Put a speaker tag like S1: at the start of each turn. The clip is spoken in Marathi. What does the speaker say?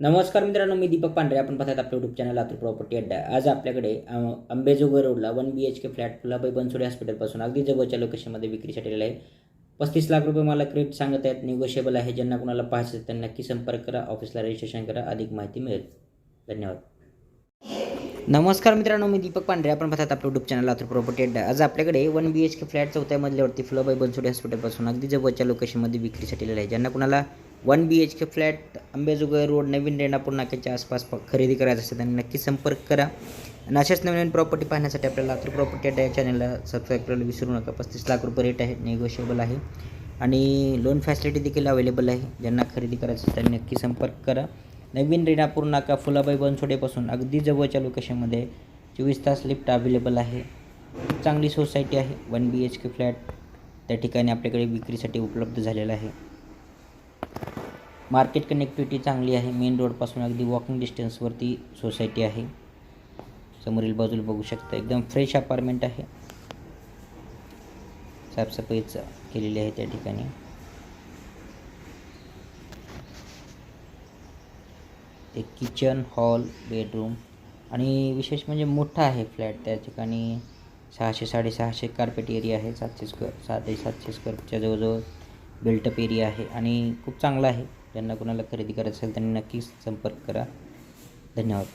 S1: नमस्कार मित्रांनो मी दीपक पांढरे. आपण पाहतात आपलं YouTube channel Latur property Adda. आज आपल्याकडे अंबेजोगाई रोडला one B H K flat Phulabai Bansode हॉस्पिटलपासून अगदी जवळच्या लोकेशनमध्ये विक्रीसाठी आहे. पस्तीस लाख रुपये मला क्रेट सांगत आहेत. निगोशिएबल आहे. ज्यांना कुणाला पाहायचं त्यांना नक्की संपर्क करा. ऑफिसला रजिस्ट्रेशन करा. अधिक माहिती मिळेल. धन्यवाद. नमस्कार मित्रांनो मी दीपक पांढरे. आपण पाहतात आपलं YouTube channel Latur property Adda आज आपल्याकडे one B H K flat चौथ्या मजल्यावरती फुलाबाई बनसोडे हॉस्पिटलपासून अगदी जवळच्या लोकेशनमध्ये विक्रीसाठी आलेला आहे. ज्यांना कुणाला one B H K flat Ambejogai road नवीन रेणापूर नाक्याच्या आसपास प- खरेदी करायचं असेल त्यांनी नक्की संपर्क करा. आणि अशाच नवीन नवीन प्रॉपर्टी पाहण्यासाठी आपल्याला लातूर प्रॉपर्टी अड्डा या चॅनलला सबस्क्राईब करायला विसरू नका. पस्तीस लाख रुपये रेट आहे निगोशिएबल आहे. आणि लोन फॅसिलिटी देखील अवेलेबल आहे. ज्यांना खरेदी करायचं असेल त्यांनी नक्की संपर्क करा. नवीन रेणापूर नाका फुलाबाई बनसोडेपासून अगदी जवळच्या लोकेशनमध्ये चोवीस तास लिफ्ट अवेलेबल आहे. चांगली सोसायटी आहे. One B H K flat त्या ठिकाणी आपल्याकडे विक्रीसाठी उपलब्ध झालेला आहे. मार्केट कनेक्टिव्हिटी चांगली आहे. मेन रोडपासून अगदी वॉकिंग डिस्टन्सवरती सोसायटी आहे. समोरील बाजूला बघू शकता एकदम फ्रेश अपार्टमेंट आहे. साफसफाईच केलेली आहे त्या ठिकाणी. ते किचन हॉल बेडरूम आणि विशेष म्हणजे मोठा आहे फ्लॅट त्या ठिकाणी. सहाशे साडेसहाशे कार्पेट एरिया आहे सातशे स्क्वेअर सातशे सातशे स्क्वेअरच्या जवळजवळ बिल्टअप एरिया आहे आणि खूप चांगला आहे. ज्यांना कोणाला खरेदी करायचं असेल त्यांनी नक्कीच संपर्क करा. धन्यवाद.